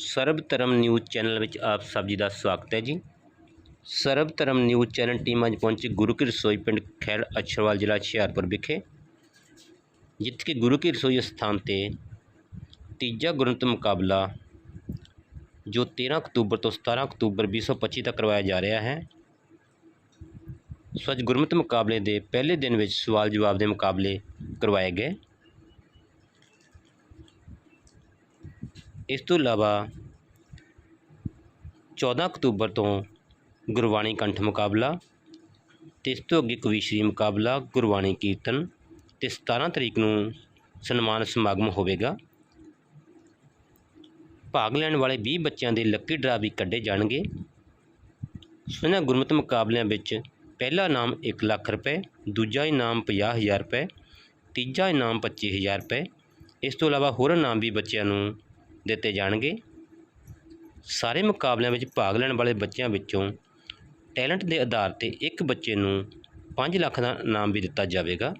ਸਰਬ ਧਰਮ news channel ਵਿੱਚ ਆਪ ਸਭ ਜੀ ਦਾ ਸਵਾਗਤ ਹੈ ਜੀ। ਸਰਬ ਧਰਮ ਨਿਊਜ਼ ਚੈਨਲ ਟੀਮ ਅੱਜ ਪਹੁੰਚੀ ਗੁਰੂ ਕੀ ਰਸੋਈ ਪਿੰਡ ਖੈੜ ਅਛਰਵਾਲ ਜ਼ਿਲ੍ਹਾ ਹੁਸ਼ਿਆਰਪੁਰ ਵਿਖੇ, ਜਿੱਥੇ ਕਿ ਗੁਰੂ ਕੀ ਰਸੋਈ ਸਥਾਨ ਤੇ ਤੀਜਾ ਗੁਰਮਤਿ ਮੁਕਾਬਲਾ, ਜੋ 13 ਅਕਤੂਬਰ ਤੋਂ 17 ਅਕਤੂਬਰ 2025 ਤੱਕ ਕਰਵਾਇਆ ਜਾ ਰਿਹਾ ਹੈ। ਸੋ ਅੱਜ ਗੁਰਮਤਿ ਮੁਕਾਬਲੇ ਦੇ ਪਹਿਲੇ ਦਿਨ ਵਿੱਚ ਸਵਾਲ ਜਵਾਬ ਦੇ ਮੁਕਾਬਲੇ ਕਰਵਾਏ ਗਏ। ਇਸ ਤੋਂ ਇਲਾਵਾ 14 ਅਕਤੂਬਰ ਤੋਂ ਗੁਰਬਾਣੀ ਕੰਠ ਮੁਕਾਬਲਾ ਤੇ ਇਸ ਤੋਂ ਅੱਗੇ ਕਵੀਸ਼ਰੀ ਮੁਕਾਬਲਾ, ਗੁਰਬਾਣੀ ਕੀਰਤਨ ਤੇ 17 ਤਰੀਕ ਨੂੰ ਸਨਮਾਨ ਸਮਾਗਮ ਹੋਵੇਗਾ। ਭਾਗ ਲੈਣ ਵਾਲੇ 20 ਬੱਚਿਆਂ ਦੇ ਲੱਕੀ ਡਰਾ ਵੀ ਕੱਢੇ ਜਾਣਗੇ। ਇਹਨਾਂ ਗੁਰਮਤਿ ਮੁਕਾਬਲਿਆਂ ਵਿੱਚ ਪਹਿਲਾ ਇਨਾਮ 1 ਲੱਖ ਰੁਪਏ, ਦੂਜਾ ਇਨਾਮ 50000 ਰੁਪਏ, ਤੀਜਾ ਇਨਾਮ 25000 ਰੁਪਏ। ਇਸ ਤੋਂ ਇਲਾਵਾ ਹੋਰ ਇਨਾਮ ਵੀ ਬੱਚਿਆਂ ਨੂੰ ਦਿੱਤੇ ਜਾਣਗੇ। ਸਾਰੇ ਮੁਕਾਬਲਿਆਂ ਵਿੱਚ ਭਾਗ ਲੈਣ ਵਾਲੇ ਬੱਚਿਆਂ ਵਿੱਚੋਂ ਟੈਲੈਂਟ ਦੇ ਆਧਾਰ ਤੇ ਇੱਕ ਬੱਚੇ ਨੂੰ 5 ਲੱਖ ਦਾ ਇਨਾਮ ਵੀ ਦਿੱਤਾ ਜਾਵੇਗਾ।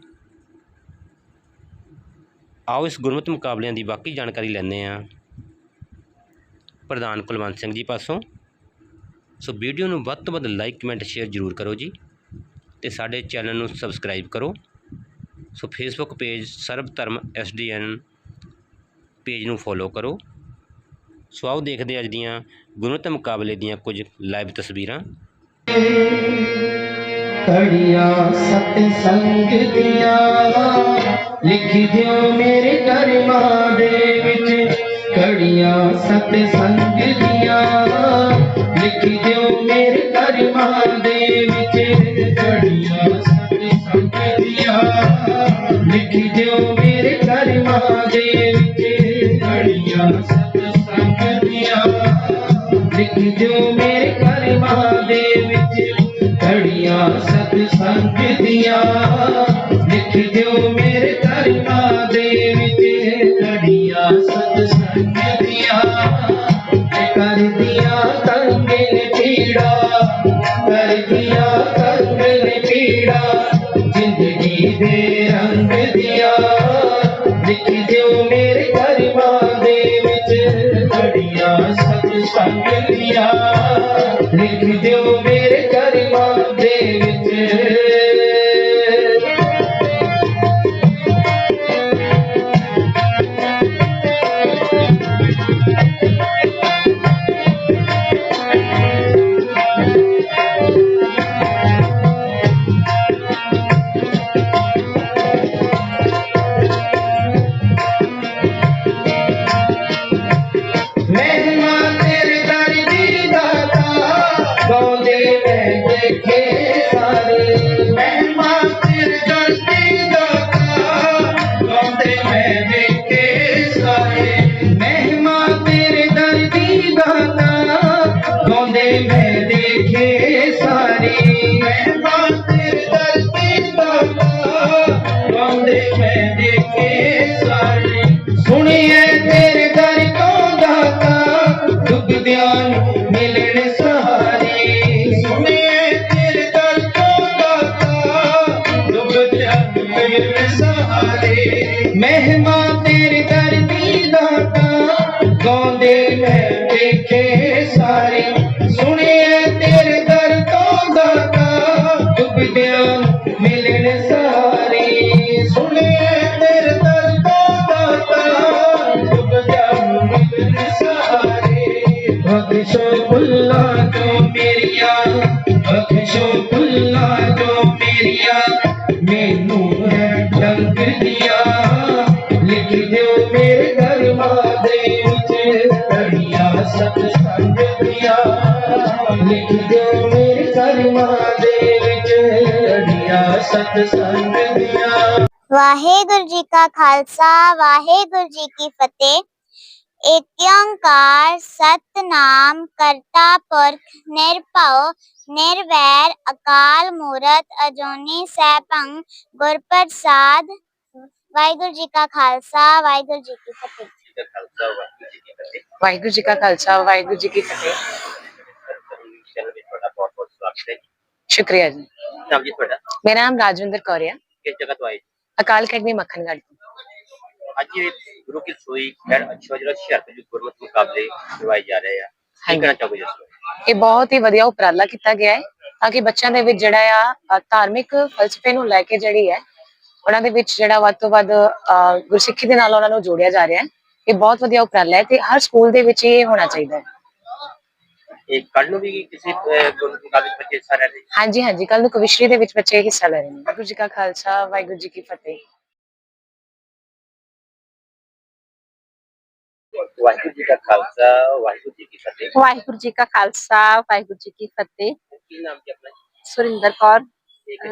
ਆਓ ਇਸ ਗੁਰਮਤਿ ਮੁਕਾਬਲਿਆਂ ਦੀ ਬਾਕੀ ਜਾਣਕਾਰੀ ਲੈਂਦੇ ਹਾਂ। ਪ੍ਰਧਾਨ ਕੁਲਵੰਤ ਸਿੰਘ ਜੀ ਪਾਸੋਂ। ਸੋ ਵੀਡੀਓ ਨੂੰ ਵੱਧ ਤੋਂ ਵੱਧ ਲਾਈਕ, ਕਮੈਂਟ, ਸ਼ੇਅਰ ਜ਼ਰੂਰ ਕਰੋ ਜੀ ਤੇ ਸਾਡੇ ਚੈਨਲ ਨੂੰ ਸਬਸਕ੍ਰਾਈਬ ਕਰੋ। ਸੋ ਫੇਸਬੁੱਕ ਪੇਜ ਸਰਬ ਧਰਮ ਐਸਡੀਐਨ ਪੇਜ ਨੂੰ ਫੋਲੋ ਕਰੋ। ਸੋ ਆਓ ਦੇਖਦੇ ਅੱਜ ਦੀਆਂ ਗੁਰਮਤਿ ਮੁਕਾਬਲੇ ਦੀਆਂ ਕੁਝ ਲਾਈਵ ਤਸਵੀਰਾਂ। ਕੜੀਆਂ ਸਤ ਸੰਗ ਦੀਆਂ ਲਿਖ ਦਿਓ ਮੇਰੇ ਕਰਮਾਂ ਦੇ ਵਿੱਚ। ਕੜੀਆਂ ਸਤ ਸੰਗ ਦੀਆਂ ਲਿਖ ਦਿਓ ਮੇਰੇ ਕਰਮਾਂ ਦੇ ਵਿੱਚ। ਕੜੀਆਂ ਸਤ ਸੰਗ ਦੀਆਂ ਲਿਖ ਦਿਓ ਸਤ ਸੰਗ ਦੀਆਂ ਕਰਦੀਆਂ ਕੰਗੇ ਨੇ ਪੀੜਾ ਕਰਦੀਆਂ ਕੰਗੇ ਨੇ ਪੀੜਾ ਜ਼ਿੰਦਗੀ ਦੇ ਰੰਗ ਦੀਆਂ ਲਿਖ ਦਿਓ ਮੇਰੇ ਕਰਮਾਂ ਦੇ ਵਿੱਚ ਘੜੀਆਂ ਸਤ ਸੰਗ ਦੀਆਂ ਲਿਖ ਦਿਓ बख्शो पुल्ला तो मेरिया बख्शो तो मेरिया है दिया। लिख दो मेरे दरवाजे सतसंग दिया। लिख दो मेरे दरवाजे विच सतसंग दिया। वाहेगुरु जी का खालसा वाहे गुरु जी की फतेह। ਸਹਾਰੇ ਬਖਸ਼ੋ ਭੁੱਲਾ ਜੋ ਮੇਰੀਆਂ ਬਖਸ਼ੋ ਭੁੱਲਾ ਜੋ ਮੇਰੀਆਂ ਮੈਨੂੰ ਹੈ ਡੰਗ ਦੀਆਂ ਲਿਖ ਦਿਓ ਮੇਰੇ ਕਰਮਾਂ ਦੇ ਵਿੱਚ ਕੜੀਆਂ ਸਤ ਸੰਗ ਦੀਆਂ ਲਿਖ ਦਿਓ ਮੇਰੇ ਕਰਮਾਂ ਦੇ ਵਿੱਚ ਕੜੀਆਂ ਸਤ ਸੰਗ ਦੀਆਂ ਵਾਹਿਗੁਰੂ ਜੀ ਕਾ ਖਾਲਸਾ ਵਾਹਿਗੁਰੂ ਜੀ ਕੀ ਫਤਿਹ ਏਕ ਓੰਕਾਰ ਸਤਨਾਮ ਕਰਤਾ ਪੁਰਖ ਨਿਰਭਉ ਨਿਰਵੈਰ ਅਕਾਲ ਮੂਰਤ ਅਜੋਨੀ ਸੈਭੰ ਗੁਰ ਪ੍ਰਸਾਦ ਵਾਹਿਗੁਰੂ ਜੀ ਕਾ ਖਾਲਸਾ ਵਾਹਿਗੁਰੂ ਜੀ ਕੀ ਫਤਿਹ ਵਾਹਿਗੁਰੂ ਜੀ ਕਾ ਖਾਲਸਾ ਵਾਹਿਗੁਰੂ ਜੀ ਕੀ ਫਤਿਹ ਚੈਨਲ ਵਿੱਚ ਤੁਹਾਡਾ ਬਹੁਤ ਬਹੁਤ ਸਵਾਗਤ ਹੈ ਸ਼ੁਕਰੀਆ ਜੀ ਨਾਮ ਜੀ ਤੁਹਾਡਾ ਮੇਰਾ ਨਾਮ ਰਾਜਵਿੰਦਰ ਕੌਰ ਹੈ ਕਿਸ ਜਗ੍ਹਾ ਤੋਂ ਆਏ ਜੀ? ਅਕਾਲ ਅਕੈਡਮੀ ਮੱਖਣਗੜ੍ਹ ਤੋਂ ਅੱਜ ਗੁਰੂ ਕੀ ਸੋਈ ਖੈਰ ਅੱਛਾ ਜਿਹੜਾ ਹੁਸ਼ਿਆਰਪੁਰ ਦੇ ਗੁਰਮਤ ਮੁਕਾਬਲੇ ਕਰਵਾਏ ਜਾ ਰਹੇ ਆ। ਕੀ। ਕਹਿਣਾ ਚਾਹੋਗੇ ਬਾਰੇ? ਇਹ ਬਹੁਤ ਹੀ ਵਧੀਆ ਉਪਰਾਲਾ ਕੀਤਾ ਗਿਆ ਹੈ ਤਾਂ ਕਿ ਬੱਚਿਆਂ ਦੇ ਵਿੱਚ ਜਿਹੜਾ ਆ ਧਾਰਮਿਕ ਫਲਸਫੇ ਨੂੰ ਲੈ ਕੇ ਜਿਹੜੀ ਹੈ ਉਹਨਾਂ ਦੇ ਵਿੱਚ ਜਿਹੜਾ ਵੱਧ ਤੋਂ ਵੱਧ ਗੁਰਸਿੱਖੀ ਦੇ ਨਾਲ ਉਹਨਾਂ ਨੂੰ ਜੋੜਿਆ ਜਾ ਰਿਹਾ ਹੈ। ਇਹ ਬਹੁਤ ਵਧੀਆ ਉਪਰਾਲਾ ਹੈ ਤੇ ਹਰ ਸਕੂਲ ਦੇ ਵਿੱਚ ਇਹ ਹੋਣਾ ਚਾਹੀਦਾ ਹੈ। ਇਹ ਕੱਲ ਨੂੰ ਵੀ ਕਿਸੇ 'ਚ ਬੱਚੇ ਹਿੱਸਾ ਲੈ ਰਹੇ ਹਾਂਜੀ ਹਾਂਜੀ। ਕੱਲ ਨੂੰ ਕਵਿਸ਼ਰੀ ਦੇ ਵਿੱਚ ਬੱਚੇ ਹਿੱਸਾ ਲੈ ਰਹੇ ਨੇ ਵਾਹਿਗੁਰੂ ਜੀ ਕਾ ਖਾਲਸਾ ਵਾਹਿਗੁਰੂ ਜੀ ਕੀ ਫਤਿਹ। ਵਾਹਿਗੁਰੂ ਜੀ ਕਾ ਖਾਲਸਾ ਵਾਹਿਗੁਰੂ ਜੀ ਕੀ ਫਤਿਹ ਵਾਹਿਗੁਰੂ ਜੀ ਕਾ ਖਾਲਸਾ ਵਾਹਿਗੁਰੂ ਜੀ ਕੀ ਫਤਿਹ ਕੀ ਨਾਮ ਕੀ ਆਪਣਾ ਸੁਰਿੰਦਰ ਕੌਰ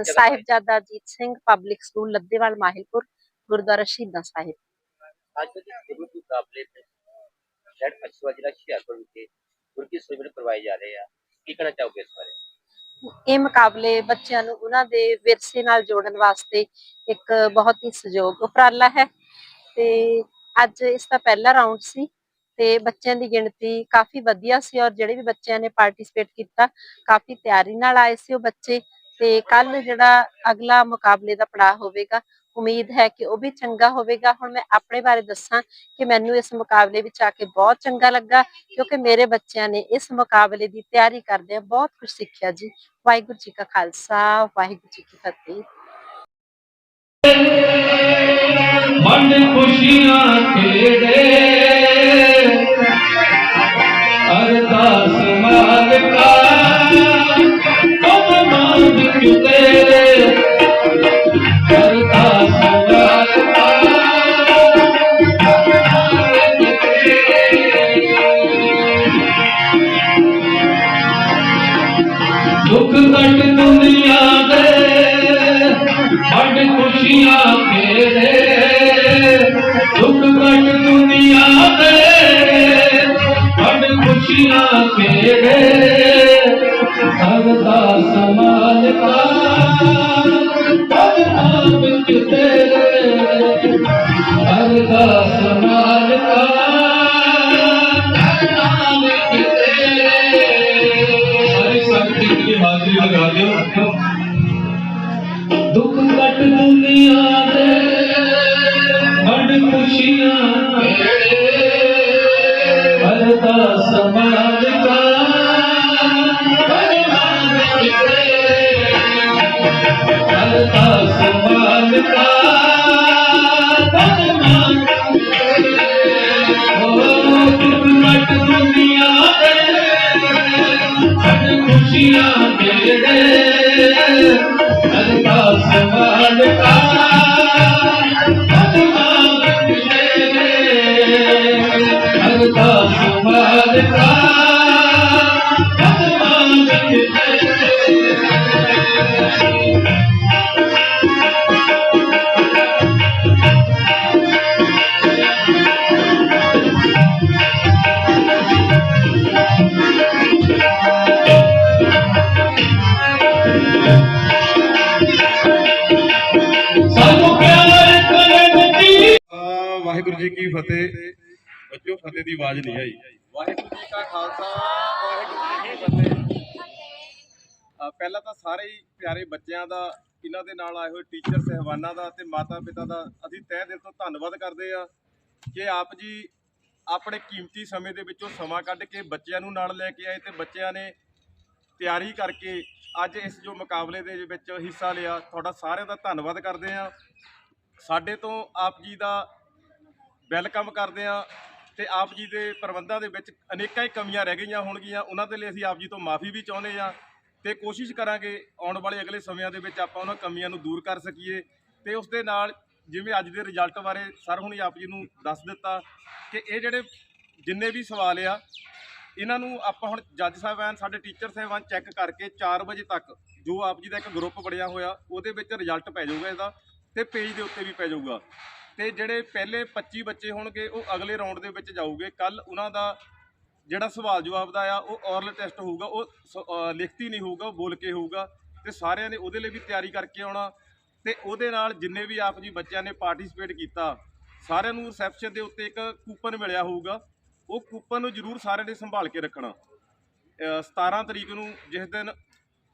ਸਾਹਿਬਜ਼ਾਦਾ ਅਜੀਤ ਸਿੰਘ ਪਬਲਿਕ ਸਕੂਲ ਲੱਦੇਵਾਲ ਮਾਹਿਲਪੁਰ ਗੁਰਦੁਆਰਾ ਸ਼ਹੀਦਾਂ ਸਾਹਿਬ ਅੱਜ ਦੇ ਗੁਰਮਤ ਮੁਕਾਬਲੇ ਤੇ ਖੈਰ ਅੱਛਾ ਜਿਹੜਾ ਹੁਸ਼ਿਆਰਪੁਰ ਵਿਖੇ ਗੁਰੂ ਕੀ ਸੋਈ ਵਿੱਚ ਕਰਵਾਏ ਜਾ ਰਹੇ ਆ ਕੀ ਕਹਿਣਾ ਚਾਹੋਗੇ ਇਸ ਬਾਰੇ ਇਹ ਮੁਕਾਬਲੇ ਬੱਚਿਆਂ ਨੂੰ ਉਹਨਾਂ ਦੇ ਵਿਰਸੇ ਨਾਲ ਜੋੜਨ ਵਾਸਤੇ ਇੱਕ ਬਹੁਤ ਹੀ ਸਹਿਯੋਗ ਉਪਰਾਲਾ ਹੈ ਤੇ ਅੱਜ ਇਸ ਦਾ ਪਹਿਲਾ ਰਾਉਂਡ ਸੀ ਤੇ ਬੱਚਿਆਂ ਦੀ ਗਿਣਤੀ ਕਾਫੀ ਵਧੀਆ ਸੀ ਔਰ ਜਿਹੜੇ ਵੀ ਬੱਚਿਆਂ ਨੇ ਪਾਰਟਿਸਿਪੇਟ ਕੀਤਾ ਕਾਫੀ ਤਿਆਰੀ ਨਾਲ ਆਏ ਸੀ ਉਹ ਬੱਚੇ ਤੇ ਕੱਲ ਜਿਹੜਾ ਅਗਲਾ ਮੁਕਾਬਲੇ ਦਾ ਪੜਾਅ ਹੋਵੇਗਾ, ਉਮੀਦ ਹੈ ਕਿ ਉਹ ਵੀ ਚੰਗਾ ਹੋਵੇਗਾ। ਹੁਣ ਮੈਂ ਆਪਣੇ ਬਾਰੇ ਦੱਸਾਂ ਕਿ ਮੈਨੂੰ ਇਸ ਮੁਕਾਬਲੇ ਵਿੱਚ ਆ ਕੇ ਬਹੁਤ ਚੰਗਾ ਲੱਗਾ ਕਿਉਂਕਿ ਮੇਰੇ ਬੱਚਿਆਂ ਨੇ ਇਸ ਮੁਕਾਬਲੇ ਦੀ ਤਿਆਰੀ ਕਰਦਿਆਂ ਬਹੁਤ ਕੁਝ ਸਿੱਖਿਆ ਜੀ। ਵਾਹਿਗੁਰੂ ਜੀ ਕਾ ਖਾਲਸਾ, ਵਾਹਿਗੁਰੂ ਜੀ ਕੀ ਫਤਿਹ। ਵੰਡ ਖੁਸ਼ੀਆਂ ਖੇੜੇ ਅਰਦਾਸ ਮਾਲਕਾ ਕਬ ਮੰਗ ਤੇਰੇ ਅਰਦਾਸ ਮਾਲਕਾ ਦੁੱਖ ਕੱਟ ਦੁਨੀਆ ਦੇ, ਵੰਡ ਖੁਸ਼ੀਆਂ ਤੇਰੇ ਅਰਦਾਸ ਮਾਲਕਾ ਪਦਮਾਂ ਵਿੱਚ ਤੇਰੇ ਅਰਦਾਸ ਮਾਲਕਾ ਪਦਮਾਂ ਵਿੱਚ ਤੇਰੇ ਸਾਰੀ ਸੰਗਤ ਦੀ ਹਾਜ਼ਰੀ ਲਗਾ ਦਿਓ ਦੁੱਖ ਕੱਟ ਦੁਨੀਆ ਦੇ ਵੰਡ ਖੁਸ਼ੀਆਂ ਮੇਰੇ ਅਰਦਾਸ ਅਰਦਾਸ ਦੇ ਖੁਸ਼ੀਆਂ ਅਰਦਾਸ ਮਾਲਕਾ ਬੱਚੋ ਦੀ ਆਵਾਜ਼ ਨਹੀਂ ਆਈ। ਵਾਹਿਗੁਰੂ ਜੀ ਕਾ ਖਾਲਸਾ, ਵਾਹਿਗੁਰੂ ਜੀ ਕੀ ਫਤਿਹ। ਪਹਿਲਾਂ ਤਾਂ ਸਾਰੇ ਹੀ ਪਿਆਰੇ ਬੱਚਿਆਂ ਦਾ, ਇਹਨਾਂ ਦੇ ਨਾਲ ਆਏ ਹੋਏ ਟੀਚਰ ਸਹਿਬਾਨਾਂ ਦਾ ਤੇ ਮਾਤਾ ਪਿਤਾ ਦਾ, ਅਸੀਂ ਤਹਿ ਦਿਲ ਤੋਂ ਧੰਨਵਾਦ ਕਰਦੇ ਆ ਕਿ ਆਪ ਜੀ ਆਪਣੇ ਕੀਮਤੀ ਸਮੇਂ ਦੇ ਵਿੱਚੋਂ ਸਮਾਂ ਕੱਢ ਕੇ ਬੱਚਿਆਂ ਨੂੰ ਨਾਲ ਲੈ ਕੇ ਆਏ ਤੇ ਬੱਚਿਆਂ ਨੇ ਤਿਆਰੀ ਕਰਕੇ ਅੱਜ ਇਸ ਜੋ ਮੁਕਾਬਲੇ ਦੇ ਵਿੱਚ ਹਿੱਸਾ ਲਿਆ, ਤੁਹਾਡਾ ਸਾਰਿਆਂ ਦਾ ਧੰਨਵਾਦ ਕਰਦੇ ਆ ਸਾਡੇ ਤੋਂ ਆਪ ਜੀ ਦਾ ਵੈਲਕਮ ਕਰਦੇ ਆ ਤੇ ਆਪ ਜੀ ਦੇ ਪ੍ਰਬੰਧਾਂ ਦੇ ਵਿੱਚ ਅਨੇਕਾਂ ਹੀ ਕਮੀਆਂ ਰਹਿ ਗਈਆਂ ਹੋਣਗੀਆਂ। ਉਹਨਾਂ ਦੇ ਲਈ ਅਸੀਂ ਆਪ ਜੀ ਤੋਂ ਮਾਫੀ ਵੀ ਚਾਹੁੰਦੇ ਆ ਤੇ ਕੋਸ਼ਿਸ਼ ਕਰਾਂਗੇ ਆਉਣ ਵਾਲੇ ਅਗਲੇ ਸਮਿਆਂ ਦੇ ਵਿੱਚ ਆਪਾਂ ਉਹਨਾਂ ਕਮੀਆਂ ਨੂੰ ਦੂਰ ਕਰ ਸਕੀਏ ਤੇ ਉਸ ਦੇ ਨਾਲ ਜਿਵੇਂ ਅੱਜ ਦੇ ਰਿਜ਼ਲਟ ਬਾਰੇ ਸਰ ਹੁਣੀ ਆਪ ਜੀ ਨੂੰ ਦੱਸ ਦਿੱਤਾ ਕਿ ਇਹ ਜਿਹੜੇ ਜਿੰਨੇ ਵੀ ਸਵਾਲ ਆ, ਇਹਨਾਂ ਨੂੰ ਆਪਾਂ ਹੁਣ ਜੱਜ ਸਾਹਿਬਾਨ ਸਾਡੇ ਟੀਚਰ ਸਾਹਿਬਾਨ ਚੈੱਕ ਕਰਕੇ 4 ਵਜੇ ਤੱਕ ਜੋ ਆਪ ਜੀ ਦਾ ਇੱਕ ਗਰੁੱਪ ਬਣਿਆ ਹੋਇਆ, ਉਹਦੇ ਵਿੱਚ ਰਿਜ਼ਲਟ ਪੈ ਜਾਊਗਾ ਇਹਦਾ ਤੇ ਪੇਜ ਦੇ ਉੱਤੇ ਵੀ ਪੈ ਜਾਊਗਾ। ਤੇ ਜਿਹੜੇ ਪਹਿਲੇ 25 ਬੱਚੇ ਹੋਣਗੇ, ਉਹ ਅਗਲੇ ਰਾਉਂਡ ਦੇ ਵਿੱਚ ਜਾਊਗੇ। ਕੱਲ ਉਹਨਾਂ ਦਾ ਜਿਹੜਾ ਸਵਾਲ ਜਵਾਬ ਦਾ ਆ, ਉਹ ਔਰਲ ਟੈਸਟ ਹੋਊਗਾ, ਉਹ ਸ- ਲਿਖਤੀ ਨਹੀਂ ਹੋਊਗਾ, ਉਹ ਬੋਲ ਕੇ ਹੋਊਗਾ। ਤੇ ਸਾਰਿਆਂ ਨੇ ਉਹਦੇ ਲਈ ਵੀ ਤਿਆਰੀ ਕਰਕੇ ਆਉਣਾ। ਤੇ ਉਹਦੇ ਨਾਲ ਜਿੰਨੇ ਵੀ ਆਪ ਜੀ ਬੱਚਿਆਂ ਨੇ ਪਾਰਟਿਸਿਪੇਟ ਕੀਤਾ, ਸਾਰਿਆਂ ਨੂੰ ਰਿਸੈਪਸ਼ਨ ਦੇ ਉੱਤੇ ਇੱਕ ਕੂਪਨ ਮਿਲਿਆ ਹੋਊਗਾ। ਉਹ ਕੂਪਨ ਨੂੰ ਜ਼ਰੂਰ ਸਾਰਿਆਂ ਨੇ ਸੰਭਾਲ ਕੇ ਰੱਖਣਾ। ਅਹ 17 ਤਰੀਕ ਨੂੰ ਜਿਸ ਦਿਨ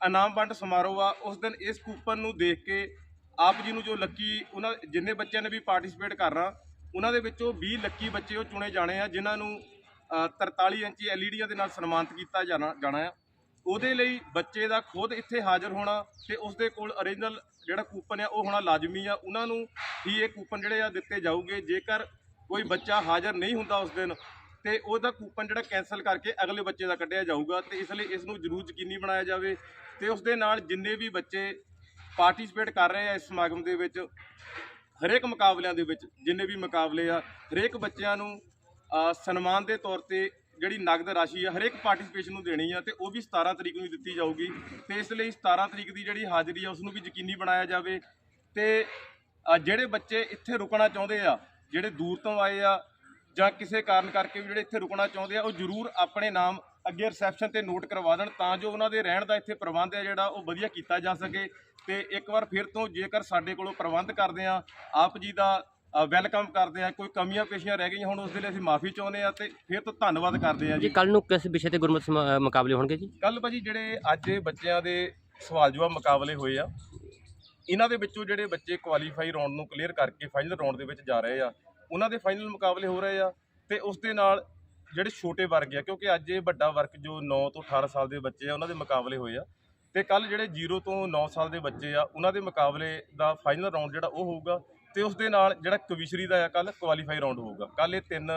ਇਨਾਮ ਵੰਡ ਸਮਾਰੋਹ ਆ, ਉਸ ਦਿਨ ਇਸ ਕੂਪਨ ਨੂੰ ਦੇਖ ਕੇ ਆਪ ਜੀ ਨੂੰ ਜੋ ਲੱਕੀ ਉਹਨਾਂ ਜਿੰਨੇ ਬੱਚਿਆਂ ਨੇ ਵੀ ਪਾਰਟਿਸਿਪੇਟ ਕਰਨਾ ਉਹਨਾਂ ਦੇ ਵਿੱਚੋਂ 20 ਲੱਕੀ ਬੱਚੇ ਉਹ ਚੁਣੇ ਜਾਣੇ ਆ ਜਿਨ੍ਹਾਂ ਨੂੰ ਅ, 43 ਇੰਚੀ ਐਲਈਡੀਆਂ ਦੇ ਨਾਲ ਸਨਮਾਨਿਤ ਕੀਤਾ ਜਾਣਾ ਜਾਣਾ ਆ। ਉਹਦੇ ਲਈ ਬੱਚੇ ਦਾ ਖੁਦ ਇੱਥੇ ਹਾਜ਼ਰ ਹੋਣਾ ਤੇ ਉਸਦੇ ਕੋਲ ਓਰੀਜਨਲ ਜਿਹੜਾ ਕੂਪਨ ਆ ਉਹ ਹੋਣਾ ਲਾਜ਼ਮੀ ਆ। ਉਹਨਾਂ ਨੂੰ ਹੀ ਇਹ ਕੂਪਨ ਜਿਹੜੇ ਆ ਦਿੱਤੇ ਜਾਊਗੇ। ਜੇਕਰ ਕੋਈ ਬੱਚਾ ਹਾਜ਼ਰ ਨਹੀਂ ਹੁੰਦਾ ਉਸ ਦਿਨ ਤੇ ਉਹਦਾ ਕੂਪਨ ਜਿਹੜਾ ਕੈਨਸਲ ਕਰਕੇ ਅਗਲੇ ਬੱਚੇ ਦਾ ਕੱਢਿਆ ਜਾਊਗਾ। ਤੇ ਇਸ ਲਈ ਇਸ ਨੂੰ ਜ਼ਰੂਰ ਯਕੀਨੀ ਬਣਾਇਆ ਜਾਵੇ। ਤੇ ਉਸ ਦੇ ਨਾਲ ਜਿੰਨੇ ਵੀ ਬੱਚੇ ਪਾਰਟਿਸਿਪੇਟ ਕਰ ਰਹੇ ਆ ਇਸ ਸਮਾਗਮ ਦੇ ਵਿੱਚ, ਹਰੇਕ ਮੁਕਾਬਲਿਆਂ ਦੇ ਵਿੱਚ, ਜਿੰਨੇ ਵੀ ਮੁਕਾਬਲੇ ਆ, ਹਰੇਕ ਬੱਚਿਆਂ ਨੂੰ ਸਨਮਾਨ ਦੇ ਤੌਰ ਤੇ ਜਿਹੜੀ ਨਗਦ ਰਾਸ਼ੀ ਆ, ਹਰੇਕ ਪਾਰਟਿਸਿਪੇਸ਼ਨ ਨੂੰ ਦੇਣੀ ਆ ਤੇ ਉਹ ਵੀ 17 ਤਰੀਕ ਨੂੰ ਦਿੱਤੀ ਜਾਊਗੀ ਤੇ ਇਸ ਲਈ 17 ਤਰੀਕ ਦੀ ਜਿਹੜੀ ਹਾਜ਼ਰੀ ਆ ਉਸ ਨੂੰ ਵੀ ਯਕੀਨੀ ਬਣਾਇਆ ਜਾਵੇ ਤੇ ਜਿਹੜੇ ਬੱਚੇ ਇੱਥੇ ਰੁਕਣਾ ਚਾਹੁੰਦੇ ਆ, ਜਿਹੜੇ ਦੂਰ ਤੋਂ ਆਏ ਆ ਜਾਂ ਕਿਸੇ ਕਾਰਨ ਕਰਕੇ ਵੀ ਜਿਹੜੇ ਇੱਥੇ ਰੁਕਣਾ ਚਾਹੁੰਦੇ ਆ ਉਹ ਜ਼ਰੂਰ ਆਪਣੇ ਨਾਮ ਅੱਗੇ ਰਿਸੈਪਸ਼ਨ ਤੇ ਨੋਟ ਕਰਵਾ ਦੇਣ ਤਾਂ ਜੋ ਉਹਨਾਂ ਦੇ ਰਹਿਣ ਦਾ ਇੱਥੇ ਪ੍ਰਬੰਧ ਹੈ ਜਿਹੜਾ ਉਹ ਵਧੀਆ ਕੀਤਾ ਜਾ ਸਕੇ। ਤੇ ਇੱਕ ਵਾਰ ਫਿਰ ਤੋਂ ਜੇਕਰ ਸਾਡੇ ਕੋਲੋਂ ਪ੍ਰਬੰਧ ਕਰਦੇ ਆ ਆਪ ਜੀ ਦਾ ਵੈਲਕਮ ਕਰਦੇ ਆ ਕੋਈ ਕਮੀਆਂ ਪੇਸ਼ੀਆਂ ਰਹਿ ਗਈਆਂ ਹੁਣ ਉਸ ਦੇ ਲਈ ਅਸੀਂ ਮਾਫੀ ਚਾਹੁੰਦੇ ਆ ਤੇ ਫਿਰ ਤੋਂ ਧੰਨਵਾਦ ਕਰਦੇ ਆ ਜੀ ਕੱਲ ਨੂੰ ਕਿਸ ਵਿਸ਼ੇ ਤੇ ਗੁਰਮਤਿ ਮੁਕਾਬਲੇ ਹੋਣਗੇ ਜੀ? ਕੱਲ ਭਾਜੀ ਜਿਹੜੇ ਅੱਜ ਬੱਚਿਆਂ ਦੇ ਸਵਾਲ ਜਵਾਬ ਮੁਕਾਬਲੇ ਹੋਏ ਆ ਇਹਨਾਂ ਦੇ ਵਿੱਚੋਂ ਜਿਹੜੇ ਬੱਚੇ ਕੁਆਲੀਫਾਈ ਰਾਉਂਡ ਨੂੰ ਕਲੀਅਰ ਕਰਕੇ ਫਾਈਨਲ ਰਾਉਂਡ ਦੇ ਵਿੱਚ ਜਾ ਰਹੇ ਆ, ਉਹਨਾਂ ਦੇ ਫਾਈਨਲ ਮੁਕਾਬਲੇ ਹੋ ਰਹੇ ਆ ਤੇ ਉਸ ਦੇ ਨਾਲ ਜਿਹੜੇ ਛੋਟੇ ਵਰਗ ਆ, ਕਿਉਂਕਿ ਅੱਜ ਇਹ ਵੱਡਾ ਵਰਗ ਜੋ 9 ਤੋਂ 18 ਸਾਲ ਦੇ ਬੱਚੇ ਆ, ਉਹਨਾਂ ਦੇ ਮੁਕਾਬਲੇ ਹੋਏ ਆ ਤੇ ਕੱਲ ਜਿਹੜੇ 0 ਤੋਂ 9 ਸਾਲ ਦੇ ਬੱਚੇ ਆ, ਉਹਨਾਂ ਦੇ ਮੁਕਾਬਲੇ ਦਾ ਫਾਈਨਲ ਰਾਉਂਡ ਜਿਹੜਾ ਉਹ ਹੋਊਗਾ ਤੇ ਉਸ ਦੇ ਨਾਲ ਜਿਹੜਾ ਕਵਿਸ਼ਰੀ ਦਾ ਆ ਕੱਲ ਕੁਆਲੀਫਾਈ ਰਾਉਂਡ ਹੋਊਗਾ। ਕੱਲ ਇਹ ਤਿੰਨ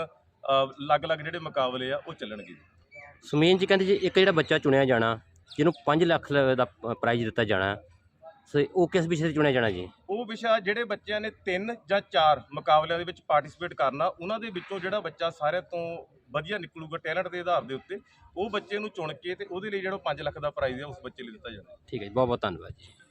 ਅਲੱਗ-ਅਲੱਗ ਜਿਹੜੇ ਮੁਕਾਬਲੇ ਆ, ਉਹ ਚੱਲਣਗੇ। ਸੁਮੀਨ ਜੀ ਕਹਿੰਦੇ ਜੀ ਇੱਕ ਜਿਹੜਾ ਬੱਚਾ ਚੁਣਿਆ ਜਾਣਾ, ਜਿਹਨੂੰ 5 ਲੱਖ ਦਾ ਪ੍ਰਾਈਜ਼ ਦਿੱਤਾ ਜਾਣਾ ਸੋ ਉਹ ਕਿਸ ਵਿਸ਼ੇ ਤੇ ਚੁਣਿਆ ਜਾਣਾ ਜੀ? ਉਹ ਵਿਸ਼ਾ ਜਿਹੜੇ ਬੱਚਿਆਂ ਨੇ ਤਿੰਨ ਜਾਂ ਚਾਰ ਮੁਕਾਬਲਿਆਂ ਦੇ ਵਿੱਚ ਪਾਰਟਿਸਿਪੇਟ ਕਰਨਾ ਉਹਨਾਂ ਦੇ ਵਿੱਚੋਂ ਜਿਹੜਾ ਬੱਚਾ ਸਾਰਿਆਂ ਤੋਂ ਵਧੀਆ ਨਿਕਲੂਗਾ ਟੈਲੈਂਟ ਦੇ ਆਧਾਰ ਦੇ ਉੱਤੇ ਉਹ ਬੱਚੇ ਨੂੰ ਚੁਣ ਕੇ ਤੇ ਉਹਦੇ ਲਈ ਜਿਹੜਾ 5 ਲੱਖ ਦਾ ਪ੍ਰਾਈਜ਼ ਹੈ ਉਸ ਬੱਚੇ ਲਈ ਦਿੱਤਾ ਜਾਣਾ। ਠੀਕ ਹੈ ਜੀ ਬਹੁਤ ਬਹੁਤ ਧੰਨਵਾਦ ਜੀ।